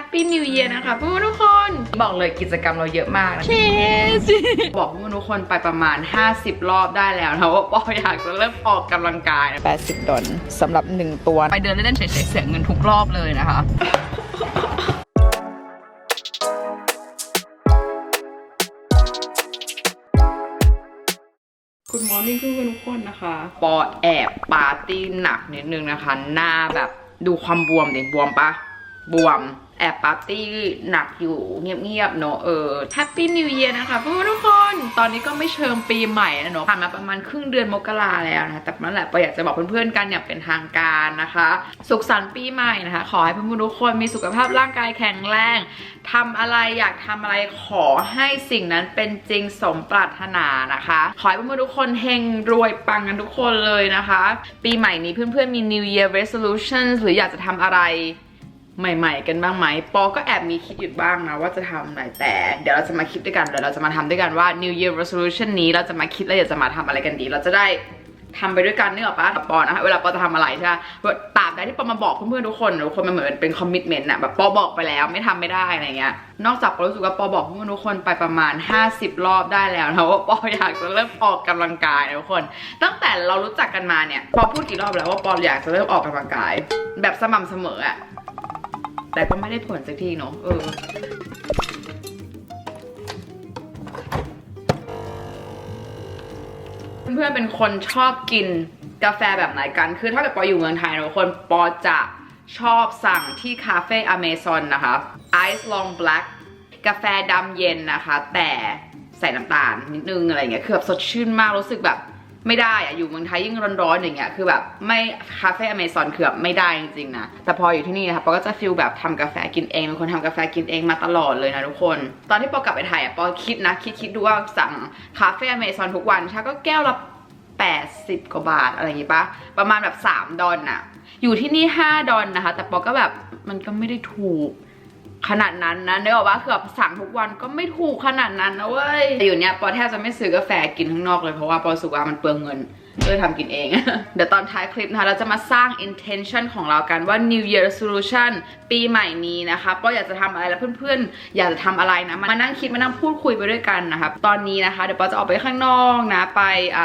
Happy New Year นะคะเพื่อนๆทุกคน บอกเลยกิจกรรมเราเยอะมากนะ Cheers บอกเพื่อนๆทุกคนไปประมาณ 50 รอบได้แล้วนะว่าปออยากจะเริ่มออกกำลังกายนะ80ดอลสำหรับ 1 ตัว ไปเดินเล่นๆเฉยๆเสียเงินทุกรอบเลยนะคะคุณมอร์นิ่งเพื่อนๆทุกคนนะคะ ปอแอบปาร์ตี้หนักนิดนึงนะคะ หน้าแบบดูความบวมดิบวมปะบวม แอบปาร์ตี้หนักอยู่เงียบๆเนอะเออ Happy New Year นะคะเพื่อนทุกคน ตอนนี้ก็ไม่เชิงปีใหม่นะเนอะผ่านมาประมาณครึ่งเดือนมกราแล้วนะะแต่นั่นแหละปออยากจะบอกเพื่อนๆกันอย่างเป็นทางการนะคะ สุขสันต์ปีใหม่นะคะ ขอให้เพื่อนๆทุกคนมีสุขภาพร่างกายแข็งแรงทำอะไรอยากทำอะไรขอให้สิ่งนั้นเป็นจริงสมปรารถนานะคะ ขอให้เพื่อนๆทุกคนเฮงรวยปังกันทุกคนเลยนะคะ ปีใหม่นี้เพื่อนๆมี New Year Resolutions หรืออยากจะทำอะไร ใหม่ ๆ กันบ้างไหม ปอก็แอบมีคิดอยู่บ้างนะว่าจะทำอะไรแต่ เดี๋ยวเราจะมาคิดด้วยกันเดี๋ยวเราจะมาทำด้วยกันว่า New Year Resolution นี้เราจะมาคิดแล้วเดี๋ยวจะมาทำอะไรกันดี เราจะได้ทำไปด้วยกันนึกออปะกับปอนะคะเวลาปอจะทำอะไรใช่ไหมว่าตราบใดที่ปอมาบอกเพื่อนๆทุกคนทุกคนมันเหมือนเป็นคอมมิชเมนต์อะแบบปอบอกไปแล้วไม่ทำไม่ได้อะไรเงี้ยนอกจากปอรู้สึกว่าปอบอกเพื่อนๆทุกคนไปประมาณ 50 รอบได้แล้วนะว่าปออยากจะเริ่มออกกำลังกายนะทุกคน ตั้งแต่เรารู้จักกันมาเนี่ยปอพูดกี่รอบแล้วว่าปออยากจะเริ่มออกกำลังกาย แบบสม่ำเสมออะ แต่ก็ไม่ได้ผลสักทีเนาะเออเพื่อนๆเป็นคนชอบกินกาแฟแบบไหนกัน คือถ้าเกิดปออยู่เมืองไทยนะคนปอจะชอบสั่งที่คาเฟ่อเมซอนนะคะ Ice Long Black กาแฟดำเย็นนะคะ แต่ใส่น้ำตาลนิดนึงอะไรเงี้ยคือแบบสดชื่นมากรู้สึกแบบ ไม่ได้อะอยู่เมืองไทยยิ่งร้อนๆอย่างเงี้ยคือแบบไม่คาเฟ่อเมซอนคือแบบไม่ได้จริงๆนะแต่พออยู่ที่นี่นะคะปอก็จะฟิลแบบทำกาแฟกินเองเป็นคนทำกาแฟกินเองมาตลอดเลยนะทุกคน ตอนที่ปอกลับไปไทยอะปอคิดนะคิดคิดดูว่าสั่งคาเฟ่อเมซอนทุกวันช่ก็แก้วละ80 กว่าบาทอะไรอย่างงี้ปะประมาณแบบ 3 ดอลน่ะอยู่ที่นี่ 5 ดอลนะคะ แต่ปอก็แบบมันก็ไม่ได้ถูก ขนาดนั้นนะนึกออกว่าคือแบบสั่งทุกวันก็ไม่ถูกขนาดนั้นนะเว้ยแต่อยู่เนี้ยปอแทบจะไม่ซื้อกาแฟกินข้างนอกเลยเพราะว่าปอสึกว่ามันเปลืองเงินก็เลยทำกินเอง เดี๋ยวตอนท้ายคลิปนะคะเราจะมาสร้าง intention ของเรากันว่า New Year Resolution ปีใหม่นี้นะคะปออยากจะทำอะไรแล้วเพื่อนๆ อยากจะทำอะไรนะ มานั่งคิดมานั่งพูดคุยไปด้วยกันนะคะตอนนี้นะคะเดี๋ยวปอจะออกไปข้างนอกนะ ไปเ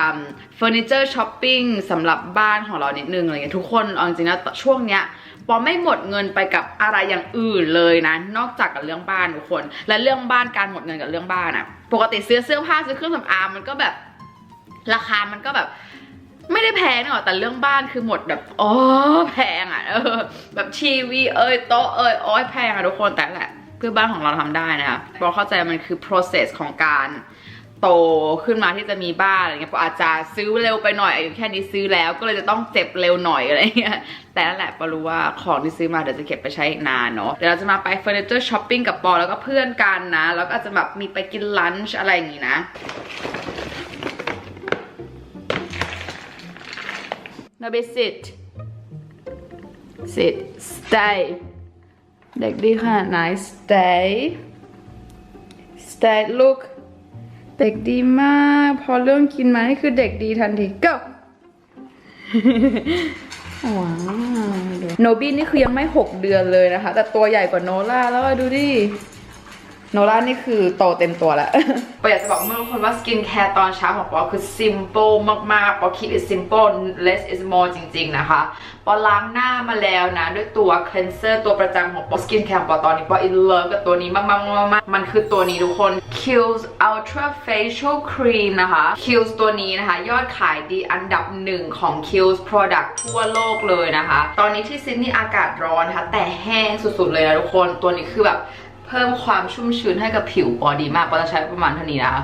ฟอร์นิเจอร์ช้อปปิ้งสำหรับบ้านของเรานิดนึงอะไรเงี้ยทุกคนเอาจริงๆนะช่วงเนี้ย ปอไม่หมดเงินไปกับอะไรอย่างอื่นเลยนะ นอกจากกับเรื่องบ้านทุกคน และเรื่องบ้านการหมดเงินกับเรื่องบ้านอะปกติซื้อเสื้อผ้าซื้อเครื่องสำอางมันก็แบบ ราคามันก็แบบไม่ได้แพงหรอกแต่เรื่องบ้านคือหมดแบบอ๋อแพงอะเออแบบทีวีเอ้ยโต๊ะเอ้ยอ้ยแพงอะทุกคนแต่แหละ เพื่อบ้านของเราทำได้นะคะปอเข้าใจมันคือ process ของการ โตขึ้นมาที่จะมีบ้านอะไรเงี้ยปออาจจะซื้อเร็วไปหน่อยอายุแค่นี้ซื้อแล้วก็เลยจะต้องเจ็บเร็วหน่อยอะไรเงี้ยแต่นั่นแหละปอรู้ว่าของที่ซื้อมาเดี๋ยวจะเก็บไปใช้นานเนาะเดี๋ยวเราจะมาไปเฟอร์นิเจอร์ช้อปปิ้งกับปอแล้วก็เพื่อนกันนะ แล้วก็อาจจะแบบมีไปกินลันช์อะไรอย่างงี้นะ Now be sit sit stay เด็กดีขนาดไหน stay stay look เด็กดีมาก พอเรื่องกินมานี่คือเด็กดีทันที go ว้าวโนบี้นี่คือยังไม่ 6 เดือนเลยนะคะ แต่ตัวใหญ่กว่าโนล่าแล้วอะดูดิ โนล่านี่คือโตเต็มตัวแล้วปออยากจะบอกเมื่อทุกคนว่าสกินแคร์ตอนเช้าของปอคือ simple มากๆ ปอ keep it simple less is more จริง ๆ นะคะ ปอล้างหน้ามาแล้วนะ ด้วยตัว cleanser ตัวประจำของปอสกินแคร์ของปอตอนนี้ ปอ in love กับตัวนี้มากๆๆๆมันคือตัวนี้ทุกคน Kills Ultra Facial Cream นะคะ Kills ตัวนี้นะคะ ยอดขายดีอันดับหนึ่งของ Kills Product ทั่วโลกเลยนะคะ ตอนนี้ที่ซิดนีย์อากาศร้อนนะคะแต่แห้งสุดๆเลยนะทุกคน ตัวนี้คือแบบ เพิ่มความชุ่มชื้นให้กับผิวปอดีมากปอจะใช้ประมาณเท่านี้นะคะ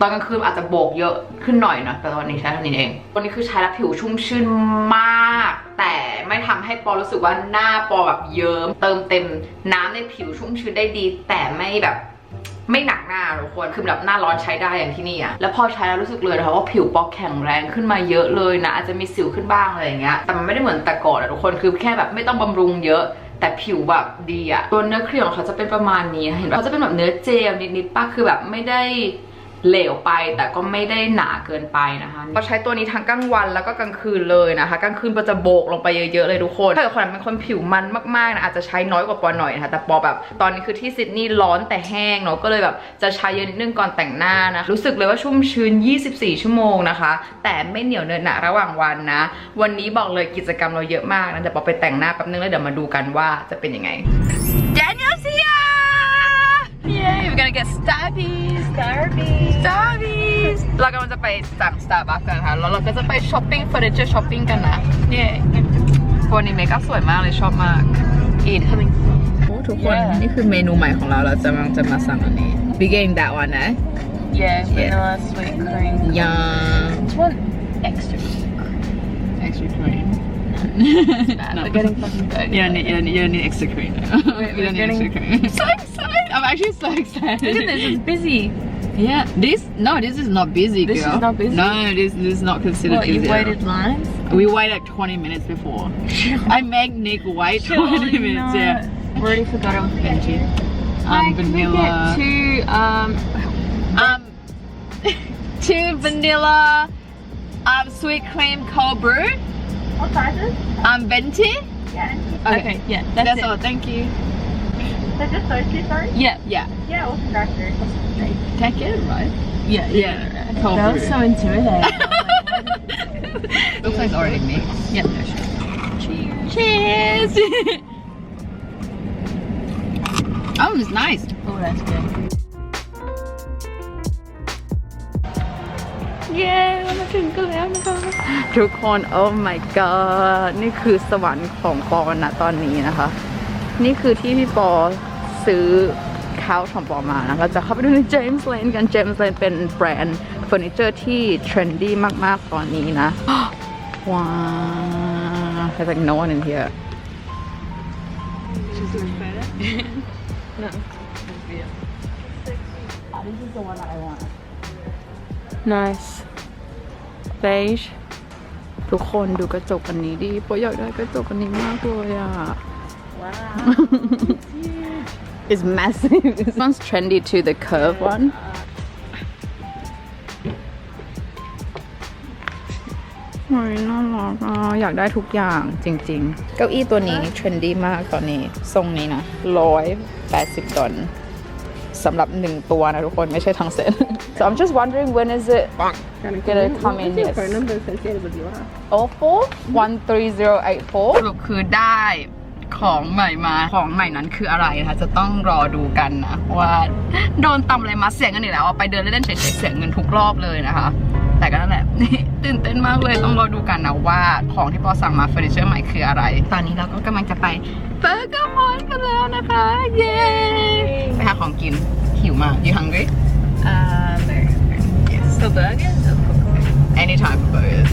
ตอนกลางคืนอาจจะโบกเยอะขึ้นหน่อยนะแต่ตอนนี้ใช้เท่านี้เองตัวนี้คือใช้แล้วผิวชุ่มชื่นมาก แต่ไม่ทำให้ปอรู้สึกว่าหน้าปอแบบเยิ้มเติมเต็มน้ำในผิวชุ่มชื้นได้ดี แต่ไม่แบบไม่หนักหน้าทุกคน คือแบบหน้าร้อนใช้ได้อย่างที่นี่อะแล้วพอใช้แล้วรู้สึกเลยนะคะว่าผิวปอแข็งแรงขึ้นมาเยอะเลยนะ อาจจะมีสิวขึ้นบ้างอะไรอย่างเงี้ย แต่มันไม่ได้เหมือนแต่ก่อนอะทุกคน คือแค่แบบไม่ต้องบำรุงเยอะ แต่ผิวแบบดีอะตัวเนื้อครีมของเขาจะเป็นประมาณนี้เห็นปะเขาจะเป็นแบบเนื้อเจลนิดๆป้าคือแบบไม่ได้ เหลวไปแต่ก็ไม่ได้หนาเกินไปนะคะเราใช้ตัวนี้ทั้งกลางวันแล้วก็กลางคืนเลยนะคะกลางคืนปอจะโบกลงไปเยอะๆเลยทุกคน ถ้าเกิดคนเป็นคนผิวมันมากๆนะอาจจะใช้น้อยกว่าปอหน่อยนะคะแต่ปอแบบตอนนี้คือที่ซิดนีย์ร้อนแต่แห้งเนาะก็เลยแบบจะใช้เยอะนิดนึงก่อนแต่งหน้านะรู้สึกเลยว่าชุ่มชื้น 24 ชั่วโมงนะคะ แต่ไม่เหนียวเนอะหนะระหว่างวันนะ วันนี้บอกเลยกิจกรรมเราเยอะมากนะเดี๋ยวปอไปแต่งหน้าแป๊บนึงแล้วเดี๋ยวมาดูกันว่าจะเป็นยังไง Daniel's here Yay we're gonna get Starbies Starbies Starbies เรากำลังจะไปสั่ง Starbucks กันค่ะ แล้วเราก็จะไปช้อปปิ้งเฟอร์นิเจอร์ช้อปปิ้งกันนะ เย้วันนี้เมคอัพสวยมากเลยชอบมาก อินโอ้ทุกคน Yeah นี่คือเมนูใหม่ของเรา เราจะกำลังจะมาสั่งอันนี้ We getting that one นะ Yeah vanilla sweet cream Yum Which one extra extra cream no. We're getting fucking good You don't need, you don't need, you don't need extra cream. you don't need getting- extra cream. so excited! I'm actually so excited. Look at this it's busy Yeah, this no, this is not busy. This girl. is not busy? No, this this is not considered What busy. you waited lines We waited like 20 minutes before. I make Nick wait 20 minutes. Yeah. Already forgot it was Benji Um, vanilla. two um Um, two vanilla. Um, sweet cream cold brew. What sizes? Um, venti. Yeah. Okay, yeah that's, That's it all. Thank you. So just those two, sorry? Yeah Yeah. Yeah, we'll start there. Take it, right? yeah Yeah. Cold That brew. was so intimidating Looks like it's already mixed. Yeah no, sure. Cheers. oh, it's nice. Oh that's good เย้เรามาถึงกันแล้วนะคะ ทุกคน โอ้ my god นี่คือสวรรค์ของปอนะตอนนี้นะคะ นี่คือที่พี่ปอ ซื้อคาวของปอมานะเราจะเข้าไปดูใน James Lane กัน James Lane เป็นแบรนด์เฟอร์นิเจอร์ที่เทรนดี้มาก ๆ ตอนนี้นะ ว้าว There's like no one in here Nice Beige ทุกคนดูกระจกอันนี้ดิปออยากได้กระจกอันนี้มากเลยอะ It's massive. This one's trendy to the curve one. โอ้ยน่ารักอะอยากได้ทุกอย่างจริงๆ เก้าอี้ตัวนี้เทรนดี้มากตอนนี้ ทรงนี้นะร้อยแปดสิบดอลสำหรับหนึ่งตัวนะทุกคนไม่ใช่ทั้งเซ็ต so I'm just wondering when is it gonna come in yes number associated with your O four one three zero eight four สรุปคือได้ ของใหม่มา ของใหม่นั้นคืออะไรนะคะจะต้องรอดูกันนะว่าโดนตำอะไรมาเสียเงินอีกแล้วอะไปเดินเล่นๆเฉยๆเสียเงินทุกรอบเลยนะคะ แต่ก็นั่นแหละตื่นเต้นมากเลยต้องรอดูกันนะว่าของที่ปอสั่งมาเฟอร์นิเจอร์ใหม่คืออะไร ตอนนี้เราก็กำลังจะไปเบอร์เกอร์มอนกันแล้วนะคะ เย้ไปหาของกินหิวมาก you hungry Uh burger yes So burgers or cooked anytime for burgers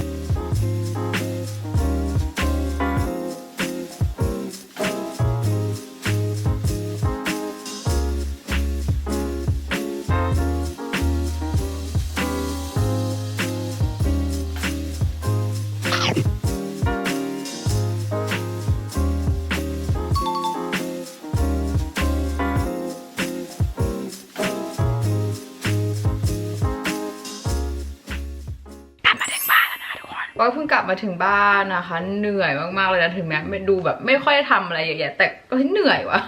ก็เพิ่งกลับมาถึงบ้านนะคะ เหนื่อยมากๆเลยนะถึงแม้ดูแบบไม่ค่อยทำอะไรเยอะแยะแต่ก็เหนื่อยวะ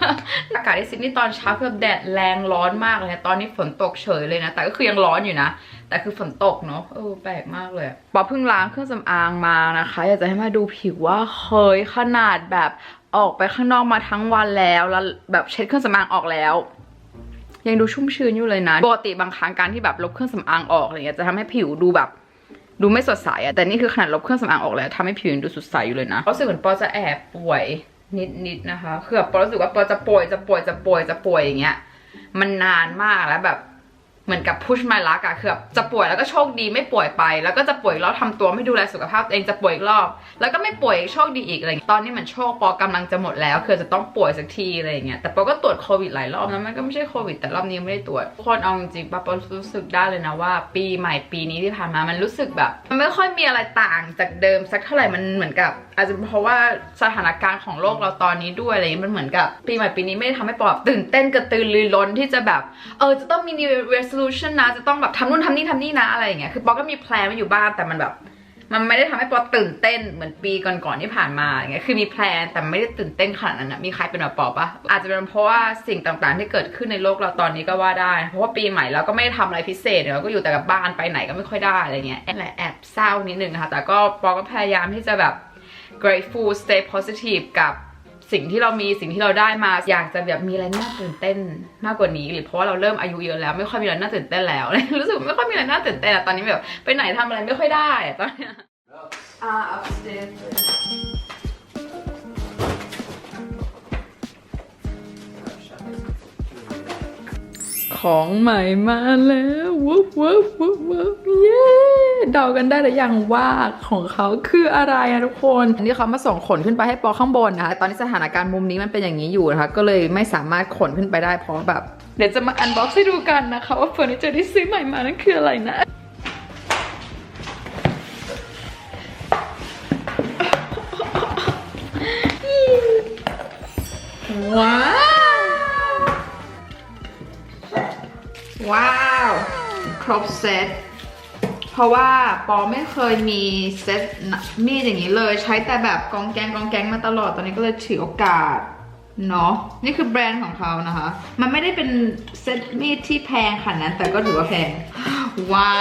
อากาศที่ซิดนีย์ตอนเช้าคือแบบแดดแรงร้อนมากเลยนะตอนนี้ฝนตกเฉยเลยนะ แต่ก็คือยังร้อนอยู่นะแต่คือฝนตกเนาะเออแปลกมากเลยปอเพิ่งล้างเครื่องสำอางมานะคะ อยากจะให้มาดูผิวว่าเฮ้ยขนาดแบบออกไปข้างนอกมาทั้งวันแล้วแล้วแบบเช็ดเครื่องสำอางออกแล้วยังดูชุ่มชื้นอยู่เลยนะ ปกติบางครั้งการที่แบบลบเครื่องสำอางออกอะไรเงี้ยจะทำให้ผิวดูแบบ ดูไม่สดใสอะแต่นี่คือขนาดลบเครื่องสำอางออกแล้วทำให้ผิวยังดูสดใสอยู่เลยนะรู้สึกเหมือนปอจะแอบป่วยนิดๆนะคะคือแบบปอรู้สึกว่าปอจะป่วยจะป่วยจะป่วยจะป่วยอย่างเงี้ย มันนานมากแล้วแบบ เหมือนกับ push my luck อะคือแบบจะป่วยแล้วก็โชคดีไม่ป่วยไป แล้วก็จะป่วยอีกรอบทำตัวไม่ดูแลสุขภาพตัวเองจะป่วยอีกรอบ แล้วก็ไม่ป่วยโชคดีอีกอะไรตอนนี้เหมือนโชคปอกำลังจะหมดแล้ว คือจะต้องป่วยสักทีอะไรอย่างเงี้ยแต่ปอก็ตรวจโควิดหลายรอบนะมันก็ไม่ใช่โควิดแต่รอบนี้ไม่ได้ตรวจคนเอาจริงๆปอปอรู้สึกได้เลยนะว่า ปีใหม่ปีนี้ที่ผ่านมามันรู้สึกแบบ มันไม่ค่อยมีอะไรต่างจากเดิมสักเท่าไหร่มันเหมือนกับ อาจจะเพราะว่าสถานการณ์ของโลกเราตอนนี้ด้วยอะไรอย่างเงี้ยมันเหมือนกับ ปีใหม่ปีนี้ไม่ได้ทำให้ปอตื่นเต้นกระตือรือร้นที่จะแบบ เออจะต้องมี new resolution นะจะต้องแบบทำนู่นทำนี่ทำนี่นะอะไรอย่างเงี้ยคือปอก็มีแพลนไว้อยู่บ้างแต่มันแบบ มันไม่ได้ทำให้ปอตื่นเต้นเหมือนปีก่อนๆที่ผ่านมาอย่างเงี้ยคือมีแพลนแต่ไม่ได้ตื่นเต้นขนาดนั้นนะมีใครเป็นแบบปอปะอาจจะเป็นเพราะว่าสิ่งต่างๆ ที่เกิดขึ้นในโลกเราตอนนี้ก็ว่าได้ เพราะว่าปีใหม่เราก็ไม่ได้ทำอะไรพิเศษเราก็อยู่แต่กับบ้านไปไหนก็ไม่ค่อยได้อะไรเงี้ยแหละแอบเศร้านิดนึงนะคะแต่ก็ปอก็พยายามที่จะแบบ grateful stay positive กับ สิ่งที่เรามีสิ่งที่เราได้มา อยากจะแบบมีอะไรน่าตื่นเต้นมากกว่านี้ หรือเพราะว่าเราเริ่มอายุเยอะแล้วไม่ค่อยมีอะไรน่าตื่นเต้นแล้ว รู้สึกไม่ค่อยมีอะไรน่าตื่นเต้นอะตอนนี้แบบไปไหนทำอะไรไม่ค่อยได้ตอนเนี้ยอ่า upstairs ของใหม่มาแล้ววุ๊บวุ๊บวุ๊บวุ๊บเย้เดากันได้หรือยังว่าของเขาคืออะไรอะทุกคนอันนี้เขามาส่งขนขึ้นไปให้ปอข้างบนนะคะตอนนี้สถานการณ์มุมนี้มันเป็นอย่างนี้อยู่นะคะก็เลยไม่สามารถขนขึ้นไปได้เพราะแบบ เดี๋ยวจะมาอันบ็อกซ์ให้ดูกันนะคะว่าเฟอร์นิเจอร์ที่ซื้อใหม่มานั่นคืออะไรนะว้า ว้าว ครบเซตเพราะว่าปอไม่เคยมีเซตมีดอย่างนี้เลย ใช้แต่แบบกองแกงกองแกงมาตลอดตอนนี้ก็เลยถือโอกาสเนาะนี่คือแบรนด์ของเขานะคะ มันไม่ได้เป็นเซตมีดที่แพงขนาดนั้น แต่ก็ถือว่าแพง ว้า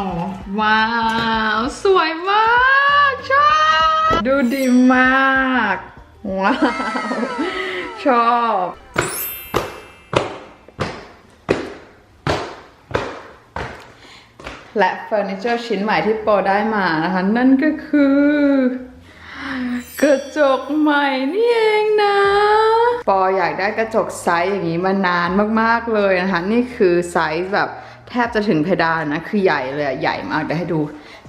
ว ว้าว สวยมากชอบดูดีมาก ว้าว ชอบ และเฟอร์นิเจอร์ชิ้นใหม่ที่ปอได้มานะคะ นั่นก็คือ กระจกใหม่นี่เองนะ ปออยากได้กระจกไซส์อย่างนี้มานานมากๆเลยนะคะ นี่คือไซส์แบบแทบจะถึงเพดานนะ คือใหญ่เลยใหญ่มากเดี๋ยวให้ดู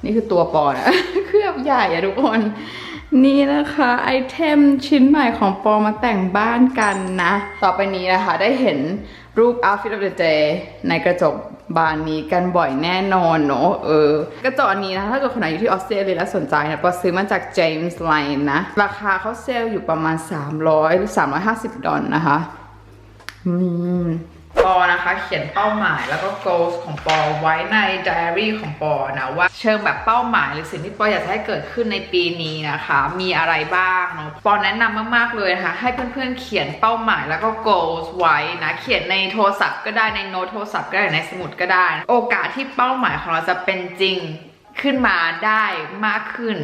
นี่คือตัวปอนะเคือบใหญ่อะทุกคน นี่นะคะไอเทมชิ้นใหม่ของปอมาแต่งบ้านกันนะ ต่อไปนี้นะคะได้เห็น รูป outfit of the day ในกระจกบานนี้กันบ่อยแน่นอนเนอะเออกระจกอันนี้นะ ถ้าเกิดคนไหนอยู่ที่ออสเตรเลียแล้วสนใจนะปอซื้อมาจาก James Line นะ ราคาเขาเซลล์อยู่ประมาณ 300 หรือ 350 ดอลลาร์นะคะ อืม ปอนะคะ เขียนเป้าหมายแล้วก็ goals ของปอไว้ใน diary ของปอนะว่าเชิงแบบเป้าหมายหรือสิ่งที่ปออยากจะให้เกิดขึ้นในปีนี้นะคะ มีอะไรบ้างเนาะปอแนะนำมากๆเลยนะคะให้เพื่อนๆเขียนเป้าหมายแล้วก็ goals ไว้นะเขียนในโทรศัพท์ก็ได้ในโน้ตโทรศัพท์ก็ได้ในสมุดก็ได้ โอกาสที่เป้าหมายของเราจะเป็นจริงขึ้นมาได้มากขึ้น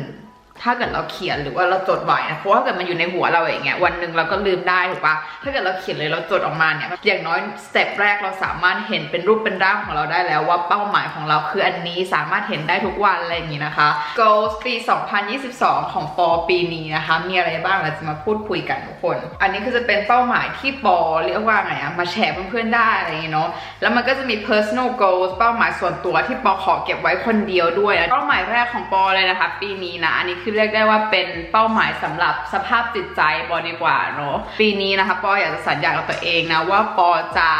ถ้าเกิดเราเขียนหรือว่าเราจดไว้นะเพราะว่าถ้าเกิดมันอยู่ในหัวเราอย่างเงี้ยวันหนึ่งเราก็ลืมได้ถูกปะถ้าเกิดเราเขียนเลยเราจดออกมาเนี่ยอย่างน้อยสเต็ปแรกเราสามารถเห็นเป็นรูปเป็นร่างของเราได้แล้วว่าเป้าหมายของเราคืออันนี้สามารถเห็นได้ทุกวันอะไรอย่างงี้นะคะ goals ปี 2022 ของปอปีนี้นะคะ มีอะไรบ้างเราจะมาพูดคุยกันทุกคน อันนี้คือจะเป็นเป้าหมายที่ปอเรียกว่าไงอะมาแชร์เพื่อนๆได้อะไรอย่างเงี้เนาะแล้วมันก็จะมี personal goals เป้าหมายส่วนตัวที่ปอขอเก็บไว้คนเดียวด้วยเป้าหมายแรกของปอเลยนะคะ ปีนี้นะอันนี้คือเรียกได้ว่าเป็นเป้าหมายสำหรับสภาพจิตใจปอดีกว่าเนาะปีนี้นะคะปออยากจะสัญญากับตัวเองนะว่าปอจะ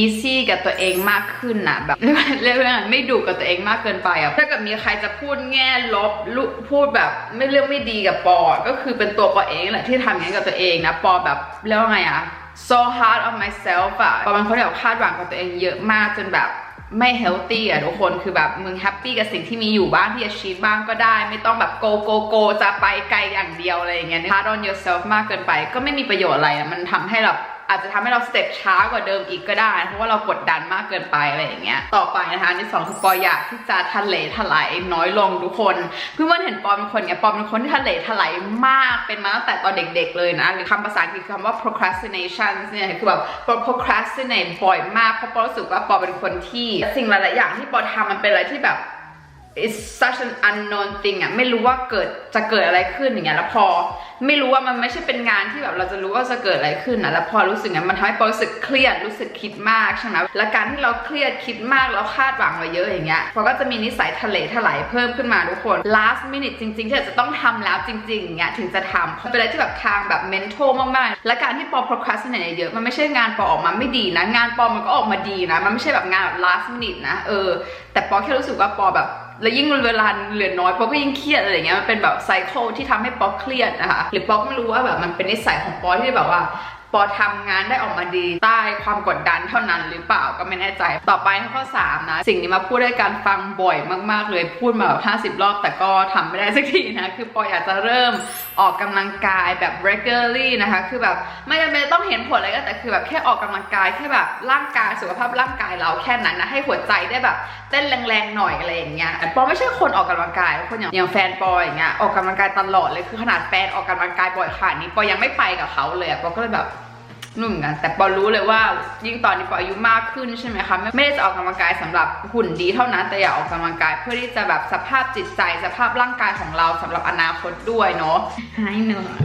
easy กับตัวเองมากขึ้นนะแบบเรียกว่าไม่ดุกับตัวเองมากเกินไปอะถ้าเกิดมีใครจะพูดแง่ลบลุพูดแบบไม่เรื่องไม่ดีกับปอ ก็คือเป็นตัวปอเองแหละที่ทำอย่างนี้กับตัวเองนะปอแบบเรียกว่าไงอะ so hard on myself อะปอเป็นคนที่แบบคาดหวังกับตัวเองเยอะมากจนแบบ ไม่เฮลตี้อะทุกคนคือแบบมึงแฮปปี้กับสิ่งที่มีอยู่บ้างที่ achieve บ้างก็ได้ ไม่ต้องแบบโกโกโกจะไปไกลอย่างเดียวอะไรอย่างเงี้ย hard on yourself มากเกินไปก็ไม่มีประโยชน์อะไรอะมันทำให้แบบ อาจจะทำให้เราสเต็ปช้ากว่าเดิมอีกก็ได้ เพราะว่าเรากดดันมากเกินไปอะไรอย่างเงี้ยต่อไปนะคะอันที่สองคือปออยากที่จะทะเลถลายน้อยลงทุกคนเพื่อนเห็นปอเป็นคนเนี้ยปอเป็นคนที่ทะเลถลายมากเป็นมาตั้งแต่ตอนเด็ก ๆ เลยนะหรือคำภาษาอังกฤษคือคำว่า procrastination เนี่ยคือแบบปอ procrastinate บ่อยมากเพราะปอรู้สึกว่าปอเป็นคนที่ สิ่งหลายๆอย่างที่ปอทำมันเป็นอะไรที่แบบ it's such an unknown thing อะไม่รู้ว่าเกิดจะเกิดอะไรขึ้นอย่างเงี้ยแล้วพอ ไม่รู้ว่ามันไม่ใช่เป็นงานที่แบบเราจะรู้ว่าจะเกิดอะไรขึ้นนะแล้วพอรู้สึกงั้นมันทำให้ปอรู้สึกเครียดรู้สึกคิดมากใช่ไหมและการที่เราเครียดคิดมากแล้วคาดหวังไว้เยอะอย่างเงี้ยปอก็จะมีนิสัยทะเลถลายเพิ่มขึ้นมาทุกคน last minute จริงๆที่จะต้องทำแล้วจริงๆอย่างเงี้ยถึงจะทำมันเป็นอะไรที่แบบทางแบบ mental มากๆ และการที่ปอ procrastinate เยอะมันไม่ใช่งานปอออกมาไม่ดีนะงานปอมันก็ออกมาดีนะ มันไม่ใช่แบบงานแบบ last minute นะเออแต่ปอแค่รู้สึกว่าปอแบบ แล้วยิ่งเวลาเหลือน้อยป๊อกก็ยิ่งเครียดอะไรเงี้ยมันเป็นแบบไซเคิลที่ทำให้ป๊อกเครียดนะคะหรือป๊อกไม่รู้ว่าแบบมันเป็นนิสัยของป๊อกที่แบบว่าปอทำงานได้ออกมาดีใต้ความกดดันเท่านั้นหรือเปล่าก็ไม่แน่ใจ ต่อไปข้อ 3 นะ สิ่งนี้มาพูดด้วยการฟังบ่อยมาก ๆ เลยพูดมาแบบ50 รอบ แต่ก็ทำไม่ได้สักทีนะ คือปออยากจะเริ่ม ออกกำลังกายแบบ regularly นะคะ คือแบบไม่จำเป็นต้องเห็นผลอะไรก็แต่คือแบบแค่ออกกำลังกายแค่แบบร่างกายสุขภาพร่างกายเราแค่นั้นนะให้หัวใจได้แบบเต้นแรงๆหน่อยอะไรอย่างเงี้ยปอไม่ใช่คนออกกำลังกายคนอย่างอย่างแฟนปออย่างเงี้ยออกกำลังกายตลอดเลยคือขนาดแฟนออกกำลังกายบ่อยขนาดนี้ปอยังไม่ไปกับเขาเลยอะปอก็เลยแบบ นุ่มกัน แต่ปอรู้เลยว่ายิ่งตอนนี้ปออายุมากขึ้นใช่ไหมคะไม่ได้จะออกกำลังกายสำหรับหุ่นดีเท่านั้นแต่อยากออกกำลังกาย เพื่อที่จะแบบสภาพจิตใจสภาพร่างกายของเราสำหรับอนาคตด้วยเนาะหายเหนื่อย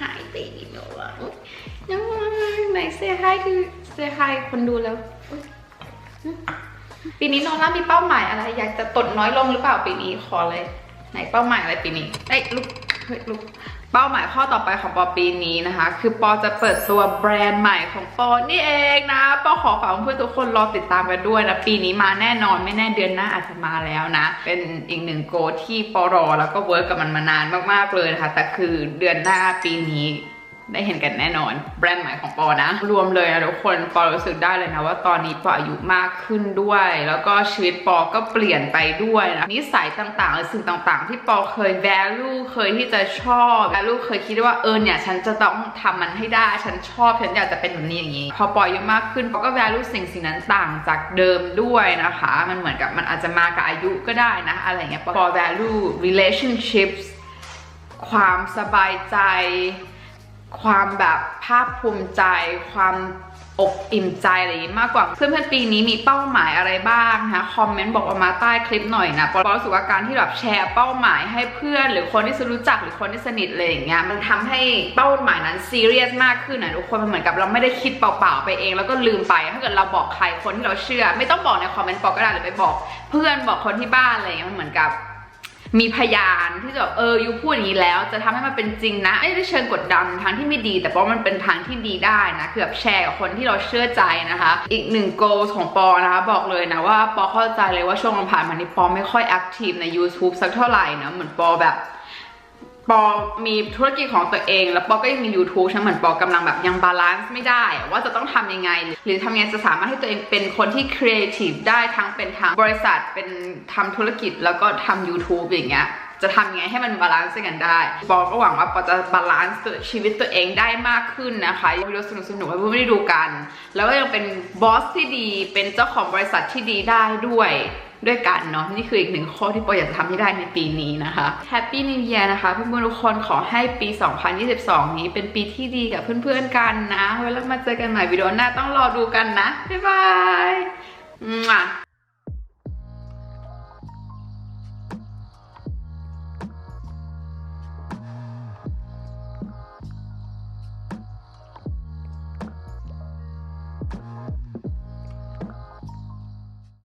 หายตีเหนื่อยน้องไหนเซฮายคือเซฮายคนดูแล้วปีนี้น้องล่ามีเป้าหมายอะไร อยากจะตดน้อยลงหรือเปล่าปีนี้ขอเลย ไหนเป้าหมายอะไรปีนี้เอ้ยลุกเฮ้ยลุก เป้าหมายข้อต่อไปของปอปีนี้นะคะ คือปอจะเปิดตัวแบรนด์ใหม่ของปอนี่เองนะปอขอฝากเพื่อนๆทุกคนรอติดตามกันด้วยนะปีนี้มาแน่นอนไม่แน่เดือนหน้าอาจจะมาแล้วนะ เป็นอีกหนึ่งโกที่ปอรอแล้วก็เวิร์กกับมันมานานมากๆเลยนะคะแต่คือเดือนหน้าปีนี้ ได้เห็นกันแน่นอน แบรนด์ใหม่ของปอนะ รวมเลยนะทุกคนปอรู้สึกได้เลยนะว่าตอนนี้ปออายุมากขึ้นด้วย แล้วก็ชีวิตปอก็เปลี่ยนไปด้วยนะนิสัยต่างๆหรือสิ่งต่างๆ ที่ปอเคย value เคยที่จะชอบ value เคยคิดว่าเออเนี่ยฉันจะต้องทำมันให้ได้ฉันชอบฉันอยากจะเป็นแบบนี้อย่างนี้ พอปออายุมากขึ้นปอก็ value สิ่งสิ่งนั้นต่างจากเดิมด้วยนะคะ มันเหมือนกับมันอาจจะมากับอายุก็ได้นะอะไรเงี้ยปอ value relationships ความสบายใจ ความแบบภาคภูมิใจ ความอกอิ่มใจอะไรนี้มากกว่าเพื่อนๆปีนี้มีเป้าหมายอะไรบ้างนะคะคอมเมนต์บอกออกมาใต้คลิปหน่อยนะเพราะรู้สึกว่าการที่แบบแชร์เป้าหมายให้เพื่อน หรือคนที่รู้จักหรือคนที่สนิทอะไรอย่างเงี้ยมันทำให้เป้าหมายนั้นซีเรียสมากขึ้นนะทุกคนมันเหมือนกับเราไม่ได้คิดเปล่าๆไปเอง แล้วก็ลืมไปถ้าเกิดเราบอกใครคนที่เราเชื่อ ไม่ต้องบอกในคอมเมนต์บอกก็ได้หรือไปบอก เพื่อนบอกคนที่บ้านอะไรอย่างเงี้ยมันเหมือนกับ มีพยานที่จะแบบเออยูพูดอย่างนี้แล้ว จะทำให้มันเป็นจริงนะไม่ได้เชิงกดดันทางที่ไม่ดี แต่เพราะมันเป็นทางที่ดีได้นะคือแบบแชร์กับคนที่เราเชื่อใจนะคะ อีกหนึ่ง goal ของปอนะคะบอกเลยนะว่าปอเข้าใจเลยว่าช่วงผ่านมานี้ปอไม่ค่อย active ใน YouTube สักเท่าไหร่นะเหมือนปอแบบ ปอมีธุรกิจของตัวเอง แล้วปอก็ยังมี YouTube ฉันเหมือนปอกำลังแบบยังบาลานซ์ไม่ได้ ว่าจะต้องทำยังไง หรือทำยังไงจะสามารถให้ตัวเองเป็นคนที่ครีเอทีฟได้ทั้งเป็นทั้งบริษัทเป็นทำธุรกิจแล้วก็ทำ YouTube อย่างเงี้ย จะทำยังไงให้มันบาลานซ์กันได้ปอก็หวังว่าปอจะบาลานซ์ชีวิตตัวเองได้มากขึ้นนะคะวิดีโอสนุกๆให้เพื่อนๆได้ดูกัน แล้วก็ยังเป็นบอสที่ดี เป็นเจ้าของบริษัทที่ดีได้ด้วยด้วยกันเนาะนี่คืออีกหนึ่งข้อที่ปออยากจะทำให้ได้ในปีนี้นะคะ Happy New Year นะคะเพื่อนๆทุกคนขอให้ปี 2022 นี้เป็นปีที่ดีกับเพื่อนๆกันนะไว้แล้วมาเจอกันใหม่วิดีโอหน้าต้องรอดูกันนะบ๊ายบาย